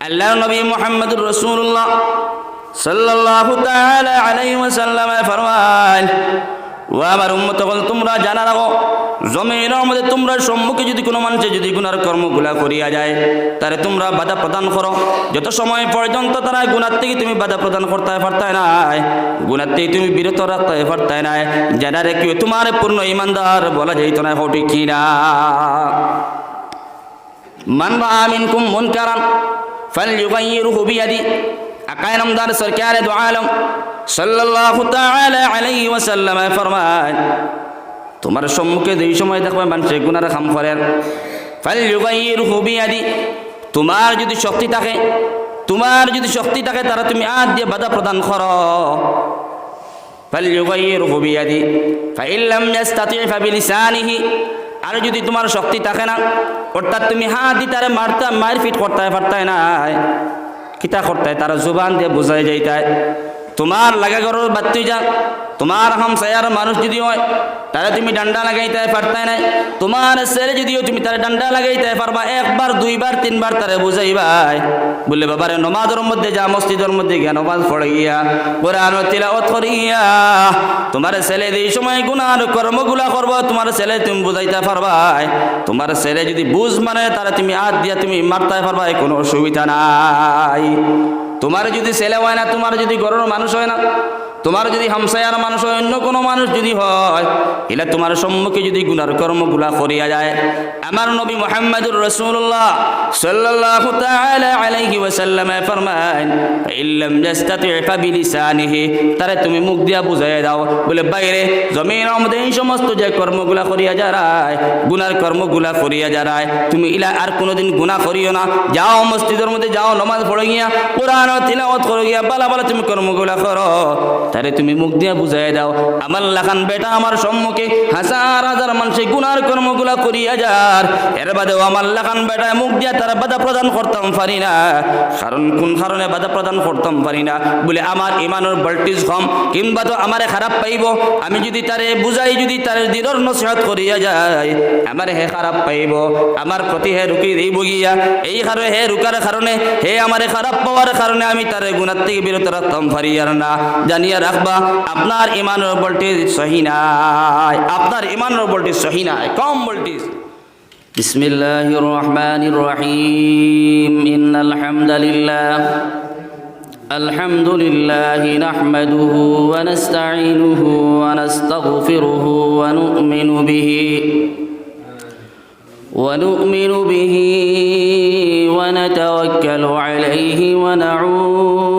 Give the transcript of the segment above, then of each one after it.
আল্লাহ নবী মোহাম্মদুর রসুল্লাহ সাল্লাল্লাহু তাআলা আলাইহি ওয়াসাল্লাম ফরমান ও আমার উম্মত হল তোমরা জানা রাখো জমির আমাদের তোমরা সম্মুখে যদি কোনো মানুষে যদি গুনার কর্মগুলা করিয়া যায় তাহলে তোমরা বাধা প্রদান করো। যত সময় পর্যন্ত তারা গুনার থেকে তুমি বাধা প্রদান করতে পারতায় না গুনার থেকে তুমি বিরত রাখতে পারতায় না জানা রেখে তোমার পূর্ণ ইমানদার বলা যাইত না হটি কিনা? মান বা আমিন কুম মন কারণ فليغيره بيده أقاي نمدار سركار دعالم صلى الله تعالى عليه وسلم فرمان তোমার সম্মুখে যেই সময় দেখবে মানুষের গুনার খাম করেন ফালিউগাইর হুবিয়াদি তোমার যদি শক্তি থাকে তোমার যদি শক্তি থাকে তারা তুমি আদ দিয়ে বাধা প্রদান করো ফালিউগাইর হুবিয়াদি ফাইল্লাম ইয়াস্তাতি ফাবিলিসানিহি আর যদি তোমার শক্তি থাকে না, অর্থাৎ তুমি হাত দি তারে মারতে ফিট করতে পারতায় না কিতা করতে তারা জুবান দিয়ে বোঝাই যাইতায়। তোমার লাগা গরুর বাত্তি যা, তোমার হাম সায়ার মানুষ যদি হয় তারা তুমি ডান্ডা লাগাইতে পারতাই নাই। তোমার ছেলে যদিও তুমি তার ডান্ডা লাগাইতে পারবা। একবার, দুইবার, তিনবার তারে বুঝাইবাই। বলে, বাবারে, নমাজের মধ্যে যা, মসজিদের মধ্যে গিয়া নমাজ পড়ে গিয়া কোরআন তিলাওয়াত করিয়া, তোমার ছেলে এই সময় গুনার কর্মগুলা করব, তোমার ছেলে তুমি বুঝাইতে পারবাই। তোমার ছেলে যদি বুঝ মানে তারা তুমি হাত দিয়া তুমি মারতে পারবাই, কোনো অসুবিধা নাই। তোমার যদি ছেলে হয় না তোমার যদি গরুর মানুষ হয় না তোমার যদি হামসায়ার মানুষ অন্য কোনো মানুষ যদি হয় এলে তোমার সম্মুখে যদি গুনার কর্মগুলা করিয়া যায়। আমার নবী মোহাম্মদুর রসুল্লাহ তাআলা আলাইহি ওয়াসাল্লাম ফরমান ইল্লাম ইয়াস্তাতি ফাবিলিসানিহি, তারে তুমি মুখ দিয়া বুঝাই দাও। বলে, বাইরে জমিন আমাদের এই সমস্ত যে কর্মগুলা করিয়া যারায়, গুনার কর্মগুলা করিয়া যারায়, তুমি ইলা আর কোনোদিন গুনাহ করিও না। যাও মসজিদের মধ্যে, যাও নমাজ পড়ে গিয়া, কোরআন তিলাওয়াত করে গিয়া, বালা বালা তুমি কর্মগুলা করো। তারে তুমি মুখ দিয়া বুঝাই দাও। আমার লাখান বেটা আমার সম্মুখে হাজার হাজার মানুষে গুনার কর্মগুলা করিয়া যার। এর বাদেও আমার লাখান বেটা মুখ দিয়া তারা বাধা প্রদান করতাম পারি না। কারণ কোন কারণে বাধা প্রদান করতাম পারি না? বলে আমার ইমানের ভোল্টেজ কম, কিংবা তো আমারে খারাপ পাইব। আমি যদি তারে বুঝাই, যদি তারে দৃঢ় নসিহত করিয়া যায় আমার হে খারাপ পাইব। আমার প্রতি হে রুকি দিব গিয়া। এই কারণে, হে রুকার কারণে, হে আমারে খারাপ পাওয়ার কারণে আমি তারে গুণার থেকে বিরত রাখতাম পারি আর না। জানিয়া রাখবা আপনার ইমানের ভোল্টেজ সহি নাই আপনার ইমানের ভোল্টেজ সহি নাই কম ভোল্টেজ بسم الله الرحمن الرحيم إن الحمد لله الحمد لله نحمده ونستعينه ونستغفره ونؤمن به ونؤمن به ونتوكل عليه ونعوذ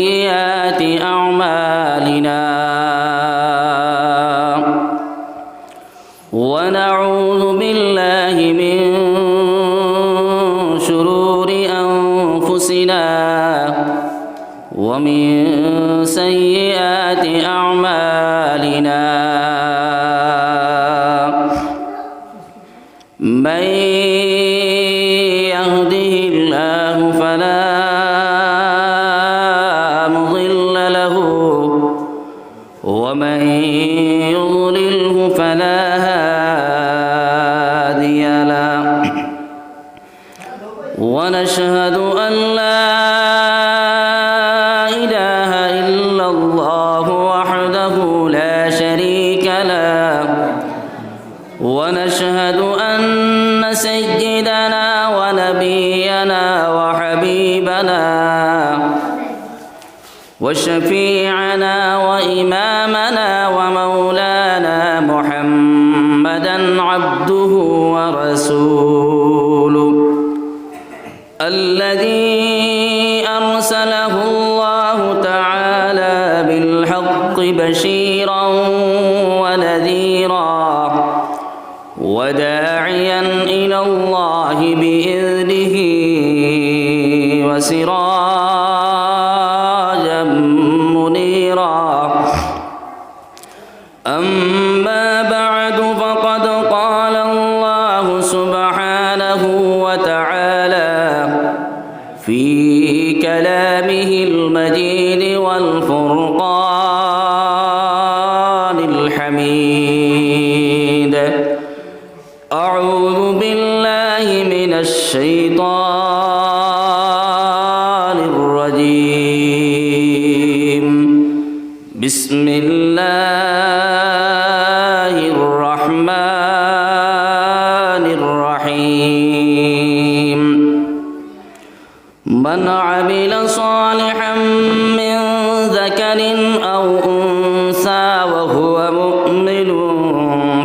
أعمالنا وشفيعنا وإمامنا ومولانا محمدا عبده ورسوله. الذي أرسله الله تعالى بالحق بشيرا ونذيرا وداعيا إلى الله بإذنه وسراجا الرحمن الرحيم. من عمل صالحا من ذكر أو أنثى وهو مؤمن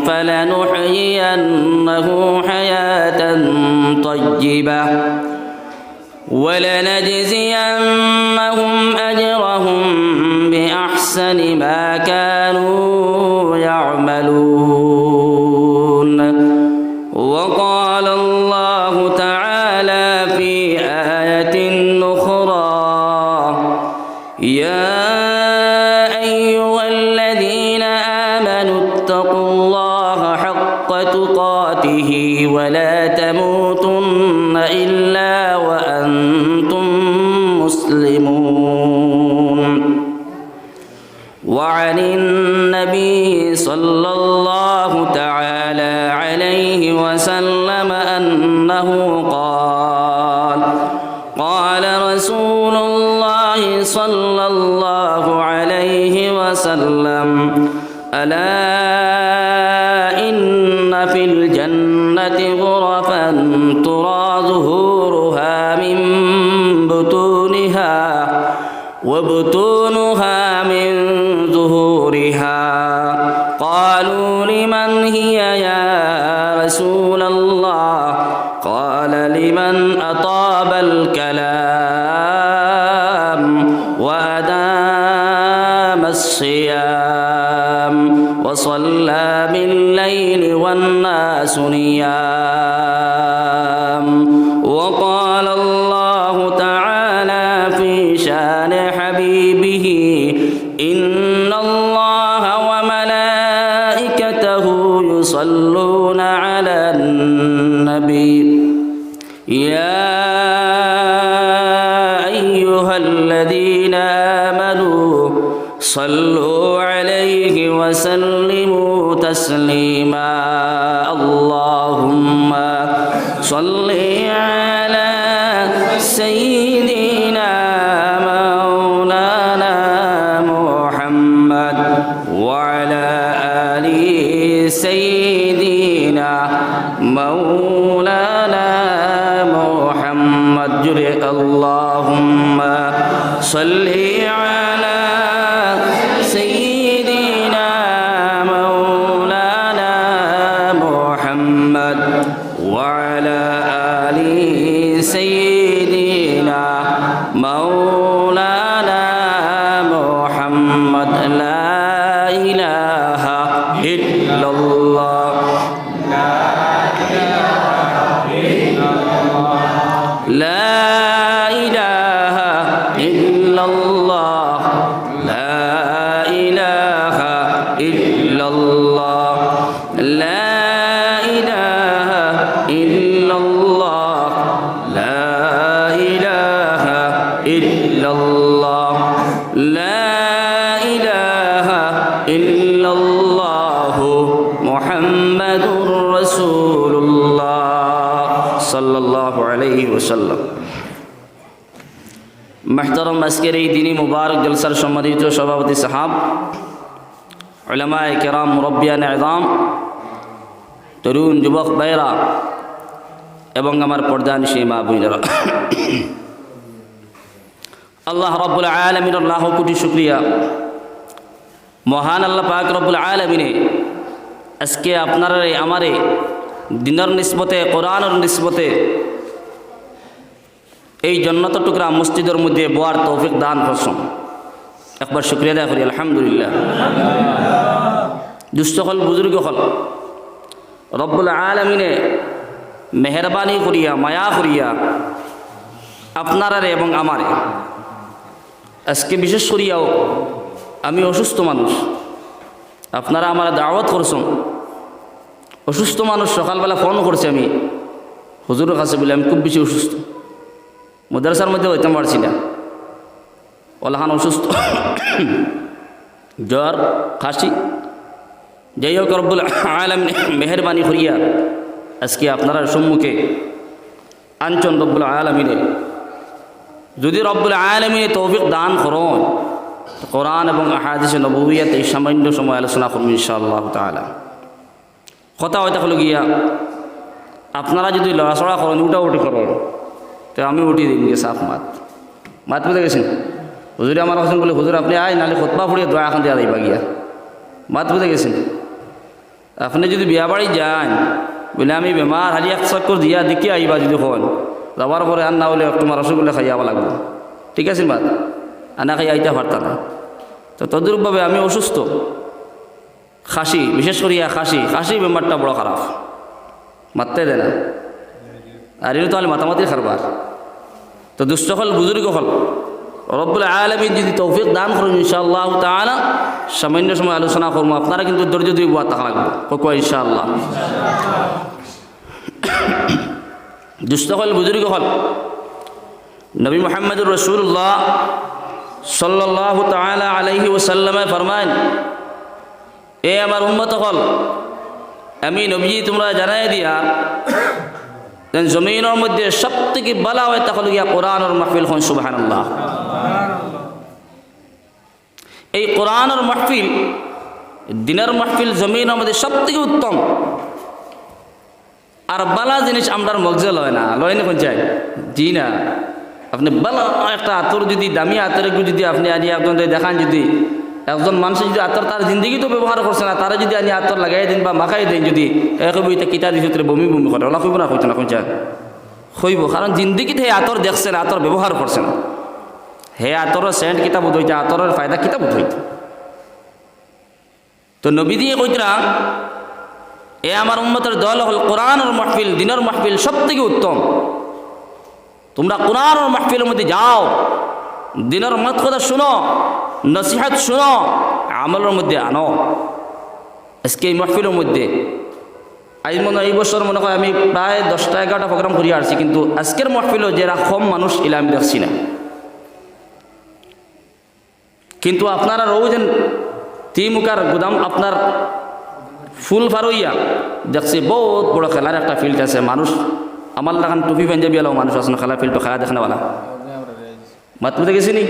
فلنحيينه حياة طيبة. ولنجزينهم وعن النبي صلى الله تعالى عليه وسلم أنه قال قال رسول الله صلى الله عليه وسلم ألا وسلموا মাহতারম আজকের এই দিনই মুবারক জলসার সম্মানিত সভাপতি সাহাব ওলামায় কেরাম মুরব্বিয়ান আদাম তরুণ যুবক ভাইরা এবং আমার পর্দান সীমা বইনেরা আল্লাহ রব্বুল আলমিন আল্লাহ কোটি শুক্রিয়া মহান আল্লাহ পাক রব্বুল আলমিনে আজকে আপনারা আমারে দিনের নিসবতে কোরআনের নিসবতে এই জন্নত টুকরা মসজিদের মধ্যে বোয়ার তৌফিক দান করছেন একবার শুক্রিয়া দেয় করি, আলহামদুলিল্লাহ। দুষ্ট হল, বুজুর্গ হল। রব্বুল আলমিনে মেহরবানি করিয়া, মায়া করিয়া আপনারারে এবং আমারে, আজকে বিশেষ করিয়াও আমি অসুস্থ মানুষ। আপনারা আমার দাওয়াত করছেন। অসুস্থ মানুষ সকালবেলা ফোন করছে আমি। হুজুরের কাছে বলে, আমি খুব বেশি অসুস্থ। মাদ্রাসার মধ্যে হইতাম পারছি না। ওলাহান অসুস্থ। জ্বর, খাসি। যাই হোক, রব্বুল আলম মেহরবানি করিয়া আজকে আপনারা সম্মুখে আনচন রব্বুল আলমিনে। যদি রব্বুল আলমিনে তৌফিক দান করুন কোরআন এবং আহাদিসে নবুয়াত এই সামান্য সময় আলোচনা করুন ইনশাআল্লাহ তালা কথা হয়তো হলো গিয়া, আপনারা যদি লড়াচড়া করেন উঠা উঠি করেন তো আমি উঠি দিন গে সাফ মাত। মাত বুঝে গেছেন? হুজুরে আমার হোসেন বলে হুজুর আপনি আয়, নাহলে খোতবা ফুড়িয়ে দয়া এখন দেওয়া যাইবা গিয়া। মাত বুঝে গেছেন? আপনি যদি বিয়া বাড়ি যান, বলে, আমি বেমার হালি এক চক্কর দিয়া দেখি আইবা যদি হন যাবার পরে আর না হলে তোমার রসগোল্লা খাইয়াবা লাগবো। ঠিক আছে মাত? আনা খাই আইতে পারতাম না তো তদ্রূপভাবে আমি অসুস্থ। খাসি বিশেষ করিয়া খাসি খাসি বেমারটা বড় খারাপ মারতে দেয় না আর এনে তাহলে মাতামাতি খারবার তো দুষ্ট হল, বুজুর্গ হল। রব্বুল আলমী যদি তৌফিক দান করুন ইনশাআল্লাহ তালা সামান্য সময় আলোচনা করব। আপনারা কিন্তু ধৈর্য দিয়ে বুয়া থাকা লাগবে। কোকো ইনশাআল্লাহ। দুষ্ট হল, বুজুর্গ হল। নবী মোহাম্মদুর রসুল্লাহ সাল্লাহ তালা আলহি ওসাল্লামে ফরমান এ আমার উম্মত হল, আমি নবীজি, তোমরা জানাই দিয়া যেন জমিনের মধ্যে সব থেকে বালা হয় তখন গিয়া কোরআনর মাহফিল হন আল্লাহ এই কোরআনর মাহফিল, দিনের মাহফিল জমিনের মধ্যে সব থেকে উত্তম। আর বালা জিনিস আমরার মগজে লয় না। লয় না কোন চাই জি না। আপনি বালা একটা আতর যদি, দামি আতরে যদি আপনি আনি আপনাদের দেখান যদি একজন মানুষ যদি আতর তার জিন্দগি তো ব্যবহার করছে না, তারা যদি আনি আতর লাগাই দিন বা মাখাই দেন, যদি একবি এটা কিতা দিছে তোর বমি বমি করে। ওলা কইব না কইতো না চাই হইব কারণ জিন্দগিতে হে আতর দেখছে না আতর ব্যবহার করছে না। হে আতরের সেন্ট কিতাব হইতে আতরের ফায়দা কিতাব হইতে তো নবী দিয়ে কইতরা এ আমার উম্মতের দল হল কোরআনের মাহফিল, দিনের মাহফিল সব থেকে উত্তম। তোমরা কোরআনের মাহফিলের মধ্যে যাও, দিনের মত কথা শুনো নসিহাত শুনো, আমলের মধ্যে আনো। আজকে এই মাহফিলের মধ্যে। আজ মনে এই বছর মনে হয় আমি প্রায় দশটা এগারোটা প্রোগ্রাম করিয়ে আসছি কিন্তু আজকের মাহফিলও যারা কম মানুষ, এলে আমি দেখছি না। কিন্তু আপনারা রোজেন তিমুকার গুদাম আপনার ফুল ফারইয়া, দেখছি বহুত বড় খেলার একটা ফিল্ড আছে। মানুষ, আমার লাগান টুপি পাঞ্জাবি এলাও মানুষ না খেলা ফিল্ড খেলা দেখানেওয়ালা মাত বুঝে গেছি নি?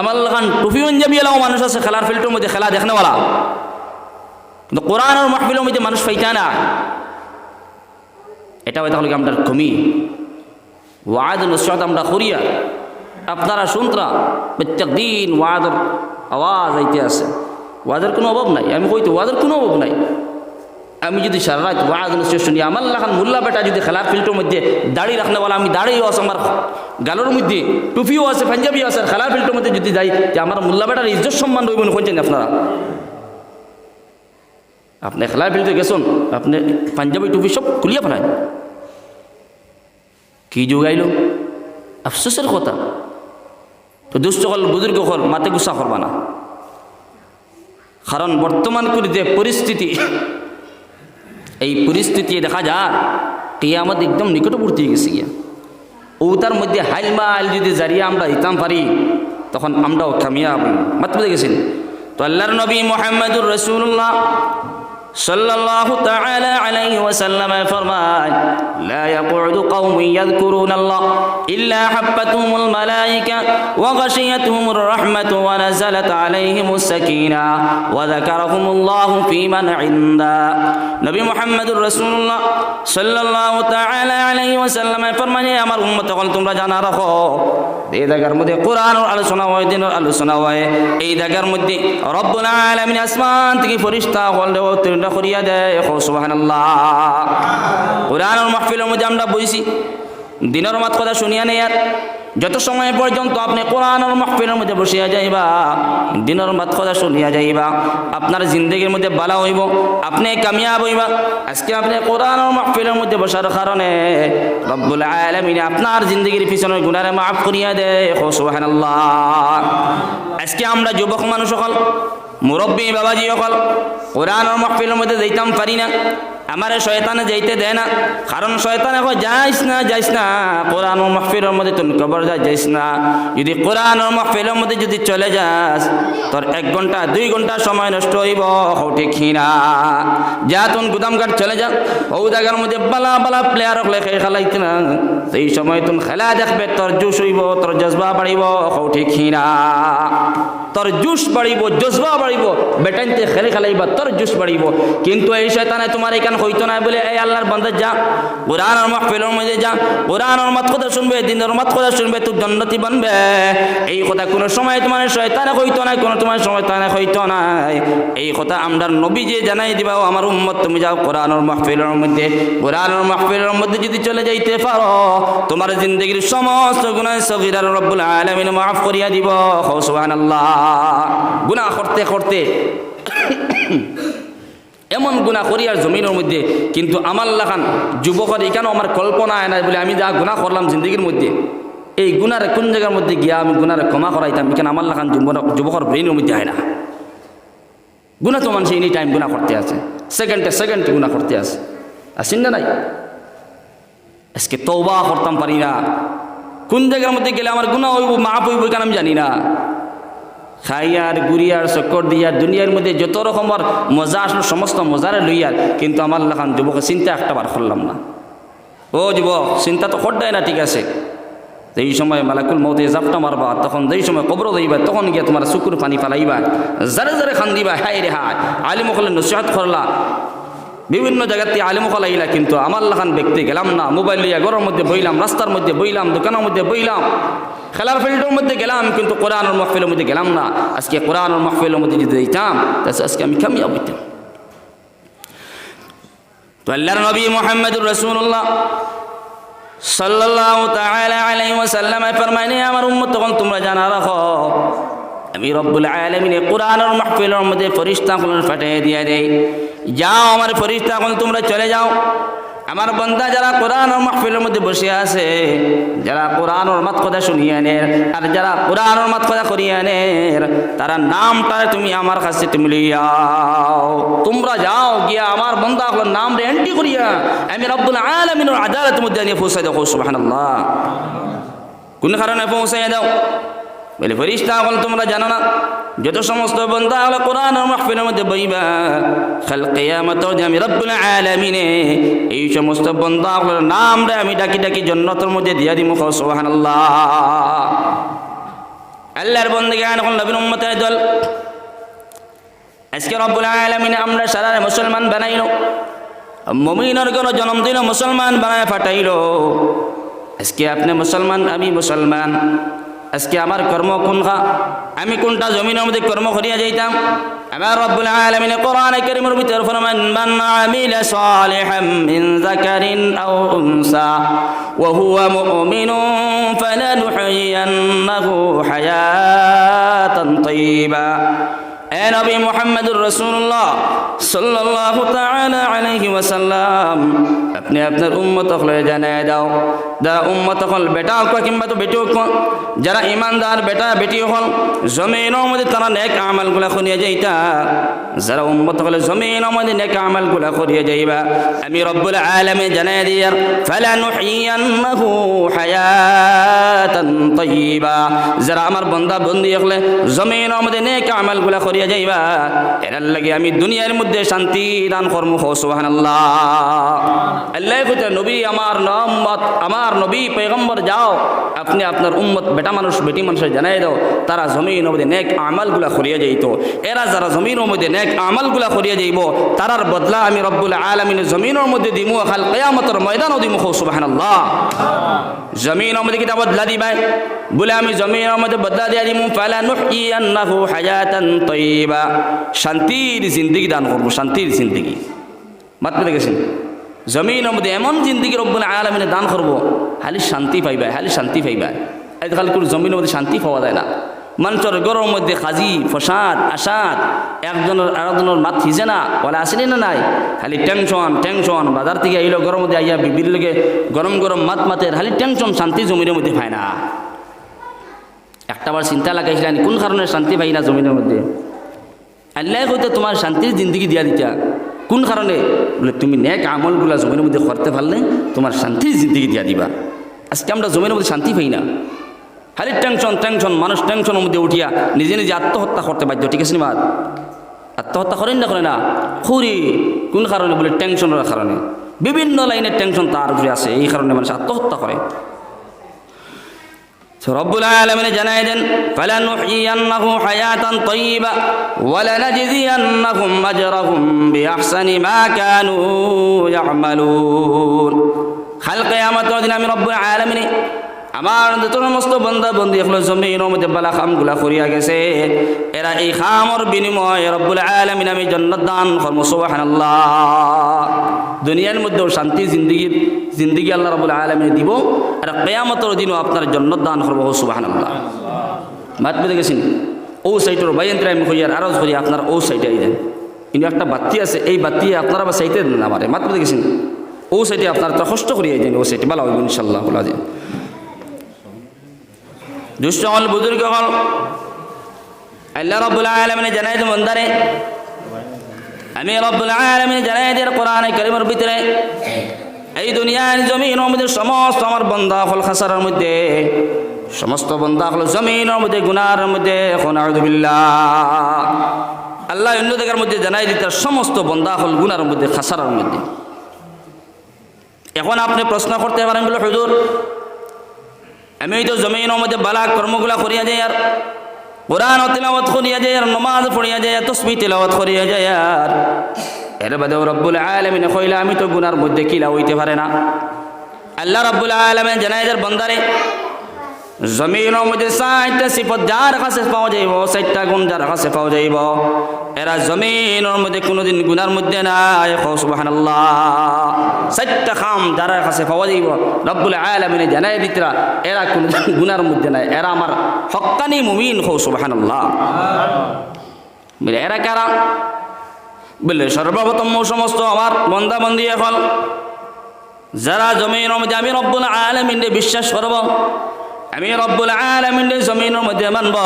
আমার লাগান টুপি পাঞ্জাবি এলাও মানুষ আছে, খেলার ফিল্ডের মধ্যে খেলা দেখানেওয়ালা কিন্তু কোরআনের মাহফিলের মধ্যে মানুষ পাইতা না। এটা হয়তো হলো আমরা কমি? ওয়াদ নসরত আমরা করিয়া, আপনারা শুনতরা, প্রত্যেক দিন ওয়াদের আওয়াজ আইতে আছে। ওয়াদের কোনো অভাব নাই, আমি কইতে, ওয়াদের কোনো অভাব নাই। আমি যদি সারা রাত ওয়াজ নসরত শুনি আমার লাগান মোল্লা বেটা যদি খেলার ফিল্ডের মধ্যে দাড়ি রাখনে বলা আমি দাড়িও আছে আমার গালোর মধ্যে, টুপিও আছে, পাঞ্জাবিও আছে, খেলার ফিল্ডের মধ্যে যদি যাই, যে আমার মোল্লা বেটার ইজ্জত সম্মান রইব কোনছেন আপনারা? আপনি খেলার ফিল্ডে গেছেন, আপনি পাঞ্জাবি, টুপি সব খুলিয়া ফেলায় কি যোগাইল আফসোসের কথা। তো দুষ্ট হল বুজুর্গ হল মাতে গুসা করবা না। কারণ বর্তমান করে যে পরিস্থিতি এই পরিস্থিতি দেখা যায় কেয়ামত একদম নিকটবর্তী হয়ে গেছে গিয়া। ওতার তার মধ্যে হাইল মাইল যদি জারিয়া আমরা দিতাম পারি, তখন আমরাও কামিয়াব মাত্র গেছেন? তো আল্লাহর নবী মোহাম্মদুর রসুল্লাহ সাল্লাল্লাহু তাআলা আলাইহি ওয়াসাল্লাম ফরমায়, লা ইয়াকুউদু কওমুন ইয়াযকুরুনাল্লাহ ইল্লা হাব্বাতুহুমুল মালায়েকা ওয়া গাশিয়াতুহুমুর রাহমাতু ওয়া নাযালাত আলাইহিমুস সাকিনা ওয়া যাকারাহুমুল্লাহু ফীমান ইনদা। নবী মুহাম্মদুর রাসূলুল্লাহ সাল্লাল্লাহু তাআলা আলাইহি ওয়াসাল্লাম ফরমায় আমার উম্মত, সকল তোমরা জানা রাখো এই জায়গার মধ্যে কোরআনের আলোচনা হয়, দিনের আলোচনা হয়। এই জায়গার মধ্যে রব্বুল আলামিন আসমান থেকে ফেরেশতা হল অবতীর্ণ করিয়া দেয়। সুবহানাল্লাহ। কোরআনের মাহফিলের মধ্যে আমরা বইছি, দিনের মাত কথা শুনিয়া নেই আর। যত সময় পর্যন্ত আপনি কোরআনের মাহফিলের মধ্যে বসিয়া যাইবা, দিনের মাত কথা শুনিয়া যাইবা, আপনার জিন্দগির মধ্যে বালা হইব, আপনি কামিয়াব হইবা। আজকে আপনি কোরআনের মাহফিলের মধ্যে বসার কারণে রব্বুল আলামিন আপনার জিন্দগির পিছনে গুনারে মাফ করিয়া দেয়। সুবহানাল্লাহ। আজকে আমরা যুবক মানুষ সকল মুরব্বী বাবাজি সকল কোরআনের মাহফিলের মধ্যে যাইতাম পারি না। আমারে শয়তানে যাইতে দেয় না। কারণ শয়তানে কয় যাইস না যাইস না। কোরআন ও মাহফিলের মধ্যে তুমি কবর যা যাইস না। যদি কোরআন ও মাহফিলের মধ্যে যদি চলে যাস, তোর এক ঘণ্টা, দুই ঘণ্টা সময় নষ্ট হইব হও ঠিক না যা তুন গুদামঘাট চলে যা। ও জায়গার মধ্যে বালা বালা প্লেয়ার হলে খেয়ে খেলাইতে না। সেই সময় তুমি খেলা দেখবে, তোর জুস হইব, তোর জজবা বাড়িব হও ঠিক না তোর জুস বাড়িব জজবা বাড়িব বেটাইতে খেলে খেলাইবা, তোর জুস বাড়িব। কিন্তু এই শয়তানে তোমার এখানে হইতো না বলে, এই আল্লাহর বন্ধে যা কোরআন আর মাহফিলের মধ্যে যা কোরআন আর মত কথা শুনবে, দিনের মত কথা শুনবে তুই জন্নতি বানবে। এই কথা কোনো সময় তোমার শয়তানে হইতো না কোনো তোমার শয়তানে হইতো না এই কথা আমরার নবী যে জানাই দিবা, ও আমার উম্মত, তুমি যাও কোরআন আর মাহফিলের মধ্যে। কোরআন আর মাহফিলের মধ্যে যদি চলে যাইতে পারো, তোমার জিন্দগির সমস্ত গুনাহ সগীরার রব্বুল আলামিন মাফ করিয়া দিব। সুবহানাল্লাহ। গুনাহ করতে করতে এমন গুণা করি আর জমিনের মধ্যে, কিন্তু আমার লাখান যুবকর এখানে আমার কল্পনা হয় নাই বলে আমি যা গুণা করলাম জিন্দগির মধ্যে, এই গুণারে কোন জায়গার মধ্যে গিয়া আমি গুণারে ক্ষমা করাইতাম? এখানে আমার লাখান যুবকর ব্রেনের মধ্যে আয় না। গুণা তো মানুষ এনি টাইম গুণা করতে আছে। সেকেন্ডে সেকেন্ড গুণা করতে আছে। আসেন না নাই? আজকে তৌবা করতাম পারি না। কোন জায়গার মধ্যে গেলে আমার গুণা হইব মাপ হইব কেন আমি জানি না। খাইয়ার, গুড়িয়ার, চক্কর দিয়ার দুনিয়ার মধ্যে যত রকমের মজা আসলো, সমস্ত মজারে লইয়ার কিন্তু আমার লেখান যুবকের চিন্তা একটা বার করলাম না। ও যুবক, চিন্তা তো করডায় না, ঠিক আছে। যেই সময় মালাকুল মৌতে জাপটা মারবা, তখন যেই সময় কবর দইবা তখন গিয়ে তোমার শুকুর পানি ফালাইবা। জারে জারে খান দিবা হায় রে হায়। আলিমকলে নসিহত করলা। বিভিন্ন জায়গাতে আলিম আইলা, কিন্তু আমার লাখান ব্যক্তি গেলাম না। মোবাইল লইয়া ঘরের মধ্যে বইলাম, রাস্তার মধ্যে বইলাম, দোকানের মধ্যে বইলাম। খেলার ফিল্ডের মধ্যে গেলাম, কিন্তু কোরআনের মহফিলের মধ্যে গেলাম না। আজকে কোরআনের মহফিলের মধ্যে যদি দিতাম তাহলে আজকে আমি কামিয়াব হইতাম। তো আল্লাহর নবী মোহাম্মদুর রসুল্লাহ আলাইহি ওয়াসাল্লাম ফরমাইনি, আমার উম্মত তখন তোমরা জানা রাখো, আমি রব্বুল আলামিন কোরআনের মাহফিলের মধ্যে ফেরেশতা গুলো ফাটিয়ে দিয়ে দেই। যাও আমার ফেরেশতা গুলো তোমরা চলে যাও। আমার বন্দা যারা কোরআন ও মাহফিলের মধ্যে বসে আছে, যারা কোরআন ওর মাত কথা শুনিয়ে আনের আর যারা কোরআন ওর মাত কথা করিয়ে আনের তারা নামটা তুমি আমার কাছে তুমি লইয়াও তোমরা যাও গিয়া আমার বন্দা হলো নাম রে এন্ট্রি করিয়া, আমি রব্বুল আলামিনের আদালতের মধ্যে নিয়ে পৌঁছাই দেখো সুবহানাল্লাহ। কোন কারণে পৌঁছাই দাও? বলে ফরিস্তা হল তোমরা জানো না? যত সমস্ত বন্ধা হলো কোরআন মাহফিলের মধ্যে বইবা। খাল কিয়ামত আমি রব্বুল আলামিনে এই সমস্ত বন্ধা নাম রে আমি ডাকি ডাকি জন্নতের মধ্যে দিয়া দিমু সুবহানাল্লাহ। আল্লাহর বন্দেগে এখন নবীন উম্মতের দল। আজকে রব্বুল আলামিনে আমরা সারা মুসলমান বানাইলো। মমিনের কোনো জন্মদিন মুসলমান বানায় ফাটাইলো। আজকে আপনি মুসলমান, আমি মুসলমান। আজকে আমার কর্ম কোনটা আমি কোনটা জমিনের মধ্যে কর্ম করিয়া যাইতাম? আমার রব্বুল আলামিন কোরআন কারীমের ভিতর ফরমান, মান আমিলা সালিহাম মিন যাকারিন আও উনসা, ওয়া হুয়া মুমিনুন ফালানুহয়িয়ান্নাহু হায়াতান তাইয়্যিবা এ নবী মোহাম্মদুর রসুল্লাহ সাল্লাল্লাহু তাআলা আলাইহি ওয়াসাল্লাম, আপনি আপনার উম্মত হলে জানায় দাও যারা উম্মত হল, বেটা হোক কিংবা তো বেটি হোক, যারা ইমানদার, বেটা বেটি হল, জমিনের মধ্যে তারা নেক আমলগুলা করিয়া যাইতা। যারা উম্মত হলে জমিনের মধ্যে নেক আমলগুলা করিয়া যাইবা। আমি রব্বুল আলামিন জানায় দিয়ার ফালানুহিয়ান্নাহু হায়াতান তাইয়্যিবা যারা আমার বান্দা বন্দি হলে জমিনের মধ্যে নেক আমলগুলা করিয়া যাইবা এরার লাগে আমি দুনিয়ার মধ্যে শান্তি দান কর্ম হো সুহান আল্লাহ কইতে নবী আমার নম্মত আমার নবী পেগম্বর যাও, আপনি আপনার উম্মত বেটা মানুষ, বেটি মানুষের জানাই দাও, তারা জমিন মধ্যে নেক আমালগুলা করিয়া যাইতো। এরা যারা জমিনের মধ্যে নেক আমালগুলা করিয়া যাইব, তারার বদলা আমি রব্বুল আলমিনের জমিনের মধ্যে দিমু খাল কেয়ামতর ময়দানও দিমু সুবাহান আল্লাহ জমিনের মধ্যে কিতা বদলা দিবাই বলে আমি জমিনের মধ্যে বদলা দিয়া দিমু, ফালা নুহিয়ান্নাহু হায়াতান তৈবা। শান্তির জিন্দগি দান করব, শান্তির জিন্দগি। মাত্র দেখেছেন? জমিনের মধ্যে এমন জিন্দগি রব্বুল আলমিনে দান করব, খালি শান্তি পাইবা খালি শান্তি পাইবা খালি কোনো জমিনের মধ্যে শান্তি পাওয়া যায় না। মানুষের গরমের মধ্যে খাজি, ফসাদ, আসাদ, একজনের আরেকজনের মাত হিজে না, বলে আসেনি না নাই? খালি টেনশন টেনশন, বাজার থেকে আইলো গরম মধ্যে আইয়া বিবির লগে গরম গরম মাত মাতে, খালি টেনশন, শান্তি জমিনের মধ্যে পায় না। একটাবার চিন্তা লাগাইছিলেন কোন কারণে শান্তি পাই না জমিনের মধ্যে? আল্লাহ কইতে তোমার শান্তির জিন্দগি দিয়া দিতা। কোন কারণে? বলে, তুমি নেক আমলগুলা জমিনের মধ্যে করতে পারলে তোমার শান্তির জিন্দিগি দিয়া দিবা। আজকে আমরা জমিনের মধ্যে শান্তি পাই না। খালি টেনশন টেনশন মানুষ টেনশনের মধ্যে উঠিয়া নিজে নিজে আত্মহত্যা করতে বাধ্য, ঠিক আছে বাদ? আত্মহত্যা করেন না করে না? খুরি, কোন কারণে? বলে টেনশনের কারণে। বিভিন্ন লাইনের টেনশন তার উপরে আছে, এই কারণে মানুষ আত্মহত্যা করে। رب العالمين جنايدا فلنحيينه حياة طيبة ولنجزينهم أجرهم بأحسن ما كانوا يعملون. خلق يا من رب العالمين. আমার সমস্ত বন্ধা বন্দি এগুলো জমিনের মধ্যে বালা খামগুলা করিয়া গেছে, এরা এই খামর বিনিময়ে রব্বুল আলমিন আমি জন্নত দান কর্ম সুবহানাল্লাহ। দুনিয়ার মধ্যেও শান্তি, জিন্দিগি জিন্দিগি আল্লাহ রবুল আলমিনে দিব, আর কেয়ামতের দিনও আপনার জন্নত দান করব, সুবহানাল্লাহ। মাত বুঝে গেছেন? ও সাইটের বাইন্ত্রে আমি কই আর আরজ করি, আপনার ও সাইটে আইলেন। কিন্তু একটা বাতি আছে, এই বাতি আপনারা বা সাইটে দেন আমারে মাত বুঝে গেছেন? ও সাইটে আপনার তো কষ্ট করিয়ে দেন ও সাইটে ভালো হইব ইনশাল্লাহ বলা যায়। দুষ্ট হল, বুজুর্গ হল। আল্লাহ রব্বুল আলমিনে জানাই তো মন্দারে আমি রব্বুল আলমিনে জানাই দিয়ে কোরআনে করিমের ভিতরে, এই দুনিয়ার জমিনের মধ্যে সমস্ত আমার বন্ধা হল খাসারের মধ্যে, সমস্ত বন্ধা হল জমিনের মধ্যে, গুনার মধ্যে, এখন আল্লাহ অন্য জায়গার মধ্যে জানাই দিতে, সমস্ত বন্ধা হল গুনার মধ্যে, খাসারার মধ্যে। এখন আপনি প্রশ্ন করতে পারেন, বলে হুজুর আমি তো জমিনের মধ্যে বালা কর্মগুলা করিয়া যাই আর কোরআন তিলাওয়াত করিয়া যায় আর নমাজ পড়িয়া যায় তসমি তিলাওয়াত করিয়া যায় আর। এর বাদে রব্বুল আলমিনে কইলা, আমি তো গুনার মধ্যে কিলা হইতে পারে না। আল্লাহ রব্বুল আলমিন জানাইজার বন্দারে জমিনের মধ্যে চারটা সিফত যার কাছে পাওয়া যাইব চারটা গুণ যার কাছে পাওয়া যাইব। এরা জমিনের মধ্যে কোনোদিন গুনার মধ্যে নাই সুবহানাল্লাহ। চারটা খাম যার কাছে পাওয়া যাইব। রব্বুল আলমিনে জানাই দিতরা এরা কোনোদিন গুনার মধ্যে নাই, এরা আমার হক্কানি মুমিন হো সুবহানাল্লাহ। বলে, এরা কারা? বললে সর্বপ্রথম সমস্ত আমার বন্দা বন্দি এখন, যারা জমিনের মধ্যে আমি রব্বুল আলমিনে বিশ্বাস করব আমি রব্বুল আলমিনে জমিনের মধ্যে মানব।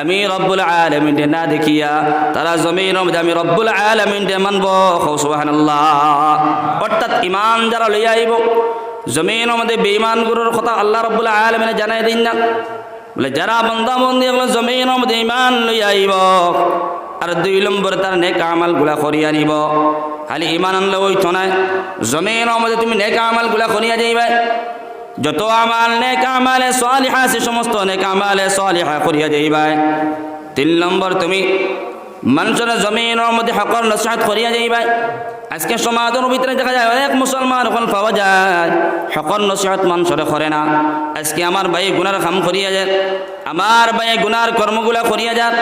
আমি রব্বুল আলমিনে না দেখিয়া তারা জমিনের মধ্যে আমি রব্বুল আলমিনে মানব। সুবহানাল্লাহ। অর্থাৎ ইমান যারা লইয়া আইব, জমিনের মধ্যে বেঈমান গুরুর কথা আল্লাহ রব্বুল আলমিনে জানাই দিন না। বলে, যারা বন্দা বন্দি এগুলো জমিনের মধ্যে ইমান লইয়া আইব। আর দুই নম্বর তার নেক আমালগুলা করিয়া নিব। খালি ইমান আনলে ওই তো নাই জমিনের মধ্যে তুমি নেক আমালগুলা করিয়া যাইবে। যত আমাল নেক আমালে সালিহা, সে সমস্ত নেক আমালে সালিহা করিয়া যাইবে তিন নম্বর তুমি মানুষের জমিনের মধ্যে হকর নসিহত করিয়া যাইবে আজকে সমাজের ভিতরে দেখা যায়, অনেক মুসলমান এখন পাওয়া যায়। হকর নসিহত মানুষের করে না। আজকে আমার ভাই গুনার কাম করিয়া যায় আমার ভাই গুনার কর্মগুলা করিয়া যার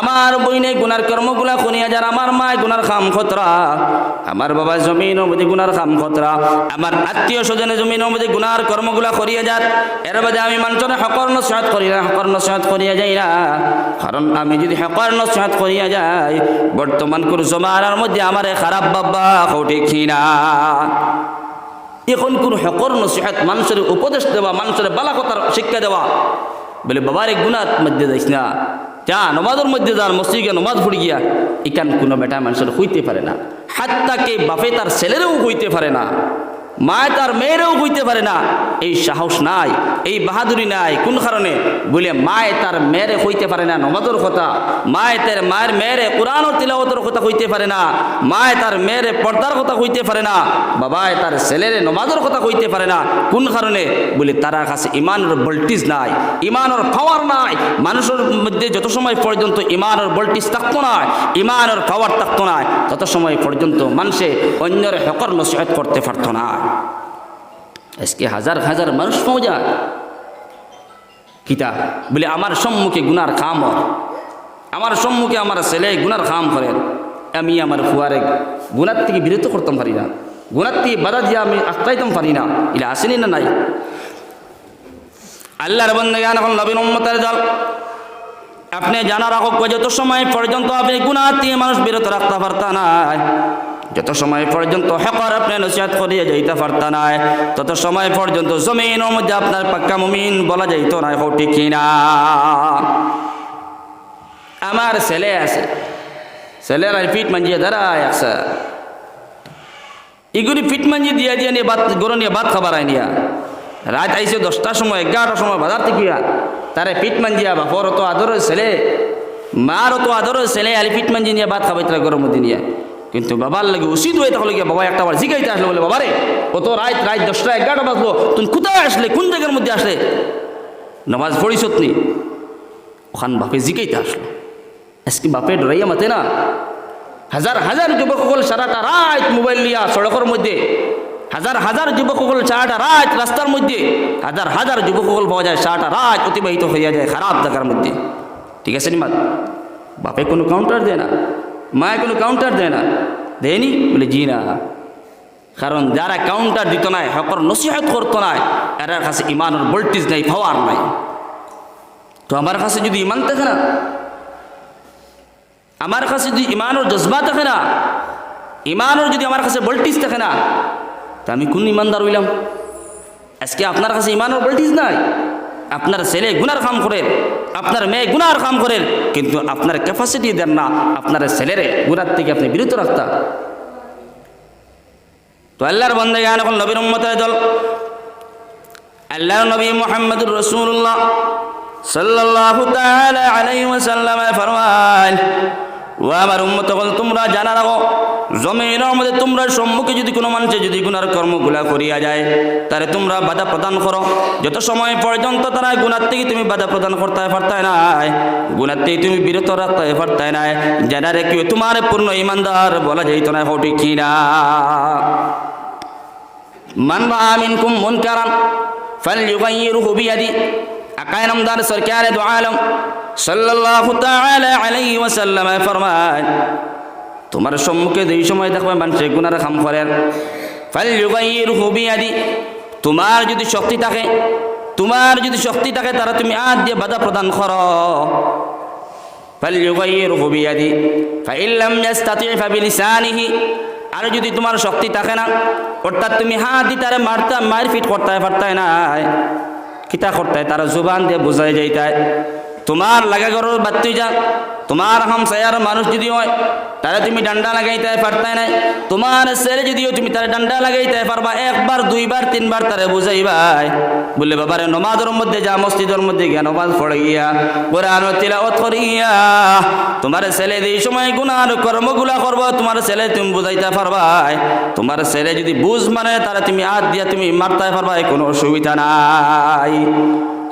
আমার বইনে গুনার কর্মগুলা করিয়া যার আমার মায় গুনার খাম খতরা। আমার বাবা জমিন মধ্যে গুনার খাম খতরা। আমার আত্মীয় স্বজনের জমিনের মধ্যে গুনার কর্মগুলা করিয়া যার এর বাদে আমি মানুষের হকর নসিহত করি না হকর নসিহত করিয়া যাই না। কারণ আমি যদি হকর নসিহত করিয়া যাই বর্তমান কোন জমানার মধ্যে আমার খারাপ বাবা কৌটি খিনা এখন কোন হকর নসিহত মানুষের উপদেশ দেওয়া, মানুষের বালা কথার শিক্ষা দেওয়া, বলে বাবার এক গুণাত মধ্যে যাইস না। যা নমাজের মধ্যে যান মসজিদে নমাজ পড়ি গিয়া ইকান কোনো বেটা মানুষের হইতে পারে না। হাত্তাকে বাপে তার ছেলেরও হইতে পারে না। মায় তার মেয়েরও হইতে পারে না, এই সাহস নাই, এই বাহাদুরি নাই, কোন কারণে? বলে, মায় তার মেয়েরে হইতে পারে না, নমাজের কথা। মায় তার মায়ের মেয়েরে কোরআনের তিলাওয়াতের কথা হইতে পারে না, মায় তার মেয়েরে পর্দার কথা হইতে পারে না বাবায় তার ছেলেরে নমাজের কথা হইতে পারে না, কোন কারণে? বলে, তারা কাছে ইমানের ভোল্টেজ নাই, ইমানের পাওয়ার নাই, মানুষের মধ্যে যত সময় পর্যন্ত ইমানের ভোল্টেজ থাকতো না, ইমানের পাওয়ার থাকতো না, তত সময় পর্যন্ত মানুষে অন্যের হকর নসিহত করতে পারতো না। আজকে হাজার হাজার মানুষ যায়। কিতা? বলে, আমার সম্মুখে গুনার খাম আমার সম্মুখে আমার ছেলে গুনার খাম করেন আমি আমার ফুয়ারে গুনার থেকে বিরত করতাম পারি না। গুনার থেকে বাধা দিয়ে আমি আস্তাইতাম পারি না। এটা আসেনি না নাই? আল্লাহর বন্ধে এখন নবীন উম্মতের দল আপনি জানা রাখো যত সময় পর্যন্ত আপনি গুনার থেকে মানুষ বিরত রাখতে পারতা নাই। যত সময় পর্যন্ত হকর আপনি নসিহাত করিয়ে যাইতে পারতা নাই, তত সময় পর্যন্ত জমিনের মধ্যে আপনার পাক্কা মুমিন বলা যাইত না হো ঠিক কিনা? আমার ছেলে আছে, ছেলেরা পিঠ মাঞ্জিয়ে দাঁড়ায় আছে। এগুলি ফিটমাঞ্জি দিয়ে দিয়ে নিয়ে ভাত গরু নিয়ে ভাত খাবার আই নিয়া রাত আইসে দশটার সময়, এগারোটার সময় বাজার থেকে তারে ফিটমাঞ্জিয়া বাপর তো আদরের ছেলে মার তো আদরের ছেলে, আলি ফিটমাঞ্জি নিয়ে ভাত খাবাই তারা গরম মধ্যে নিয়ে। কিন্তু বাবার লাগে উচিত হয়ে তাহলে গিয়ে বাবা একটা বার জিগাইতে আসলো বলে, বাবারে কত রাত রাত দশটা এগারোটা বাজলো, তুমি কোথায় আসলে? কোন জায়গার মধ্যে আসলে? নামাজ পড়িস নি ওখান বাপে জিগাইতে আসলো। আজকে বাপে ডরাইয়া মাতে না। হাজার হাজার যুবকসকল সারাটা রাত মোবাইল লিয়া সড়কের মধ্যে, হাজার হাজার যুবকসকল সারাটা রাত রাস্তার মধ্যে, হাজার হাজার যুবকসকল পাওয়া যায় সারাটা রাত অতিবাহিত হইয়া যায় খারাপ জায়গার মধ্যে। ঠিক আছে নিমাত বাপে কোনো কাউন্টার দেয় না। মায়ে কোনো কাউন্টার দেয় না। দেয়নি? বলে, জি না। কারণ যারা কাউন্টার দিত নাই, হকর নসিহত করতো না এরার কাছে ইমানের ভোল্টেজ নাই পাওয়ার নাই। তো আমার কাছে যদি ইমান থাকে না, আমার কাছে যদি ইমানের জজবা থাকে না, ইমানের যদি আমার কাছে ভোল্টেজ থাকে না, তা আমি কোন ইমানদার হইলাম? আজকে আপনার কাছে ইমানের ভোল্টেজ নাই, আপনার ছেলে গুনার কাম করেন আপনার মেয়ে গুনার কাম করেন, কিন্তু আপনার ক্যাপাসিটি দেন না, আপনার ছেলেরে গুনার থেকে আপনি বিরত রাখতা। তো আল্লাহর বন্ধে জ্ঞান এখন নবীর উম্মতের দল। আল্লাহর নবী মোহাম্মদুর রসুল্লাহ সাল্লাল্লাহু তাআলা আলাইহি ওয়াসাল্লাম ফরমান ও আমার উম্মত তোমরা জানা রাখো জমিনের মধ্যে তোমরা সম্মুখে যদি কোনো মানুষের যদি গুনার কর্মগুলা করিয়া যায় তাহলে তোমরা বাধা প্রদান করো। যত সময় পর্যন্ত তারা গুনার থেকে তুমি বাধা প্রদান করতে পারতাই নাই, গুনার থেকে তুমি বিরত রাখতে পারতাই নাই জানা রেখে তোমার পূর্ণ ইমানদার বলা যাইতো না হটি কিনা? মান রাআ মিনকুম মুনকারান ফালইউগাইয়িরহু বিয়াদি। আকায় নামদার সরকারে দু আলম। সাল্লাল্লাহু তাআলা ওয়াসাল্লাম ফরমান তোমার সম্মুখে যেই সময় দেখবে মানুষের গুণার খাম করে। ফাইল যোগাইয়ের হবি আদি তোমার যদি শক্তি থাকে, তোমার যদি শক্তি থাকে, তারা তুমি আজ দিয়ে বাধা প্রদান করো। ফাইল যোগাইয়ের হবি আদি ফাইল্লাম ফাবিলিসানিহি, আর যদি তোমার শক্তি থাকে না, অর্থাৎ তুমি হাত দি তারা মারতা, মারপিট করতে পারতায় না কিতা করতে তারা জুবান দিয়ে বোঝাই যাইতায়। তোমার লাগা গরুর বাত্তি যা, তোমার হামসায়ার মানুষ যদি হয়, তারা তুমি ডান্ডা লাগাইতে পারতে নাই। তোমার ছেলে যদিও তুমি তারা ডান্ডা লাগাইতে পারবা, একবার, দুইবার, তিনবার তারা বুঝাইবাই। বলে বাবারে, নমাজের মধ্যে যা, মসজিদের মধ্যে গিয়া নমাজ পড়ে গিয়া কোরআন তিলাওয়াত করিয়া, তোমার ছেলে এই সময় গুনার কর্মগুলা করব, তোমার ছেলে তুমি বুঝাইতে পারবাই। তোমার ছেলে যদি বুঝ মানে তারা তুমি হাত দিয়া তুমি মারতে পারবাই, কোনো অসুবিধা নাই।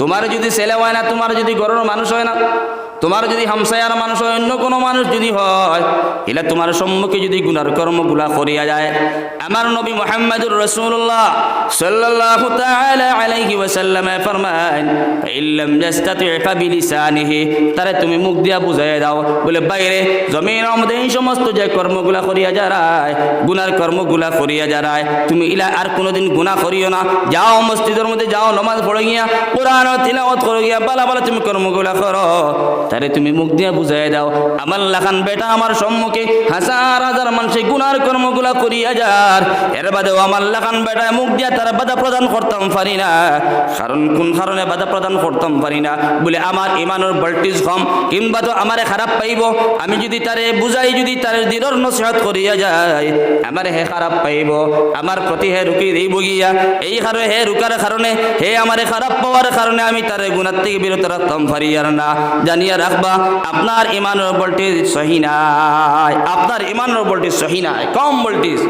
তোমার যদি ছেলে হয় না তোমার যদি গরুর মানুষ হয় না তোমার যদি হামসায়ার মানুষ অন্য কোনো মানুষ যদি হয় এলে তোমার সম্মুখে যদি গুনার কর্মগুলা করিয়া যায়। আমার নবী মোহাম্মদুর রসুল্লাহ সাল্লাল্লাহু তাআলা আলাইহি ওয়াসাল্লাম ফরমান ইল্লাম ইয়াস্তাতি ফাবিলিসানিহি, তারে তুমি মুখ দিয়া বুঝাইয়া দাও। বলে, বাইরে জমির মধ্যে এই সমস্ত যে কর্মগুলা করিয়া যায় গুনার কর্মগুলা করিয়া যায় তুমি ইলা আর কোনোদিন গুনাহ করিও না। যাও মসজিদের মধ্যে, যাও নমাজ পড়ে গিয়া, কোরআন তিলাওয়াত করে গিয়া, বালা বালা তুমি কর্মগুলা করো। তারে তুমি মুখ দিয়া বুঝাই দাও। আমার লাখান বেটা আমার সম্মুখে হাজার হাজার মানুষ গুনার কর্মগুলা করিয়া যার। এর বাদেও আমার লাখান বেটা মুখ দিয়া তারা বাধা প্রদান করতাম পারি না। কারণ কোন কারণে বাধা প্রদান করতাম পারি না? বলে আমার ইমানের ভোল্টেজ কম, কিংবা তো আমারে খারাপ পাইব। আমি যদি তারে বুঝাই, যদি তারে দৃঢ় নসিহত করিয়া যায় আমার হে খারাপ পাইব। আমার প্রতি হে রুকি দিব গিয়া এই কারণে, হে রুকার কারণে, হে আমারে খারাপ পাওয়ার কারণে আমি তারে গুণার থেকে বিরত রাখতাম পারি আর না। জানিয়া রাখবা আপনার ইমানের ভোল্টেজ সহি নাই আপনার ইমানের ভোল্টেজ সহি নাই কম ভোল্টেজ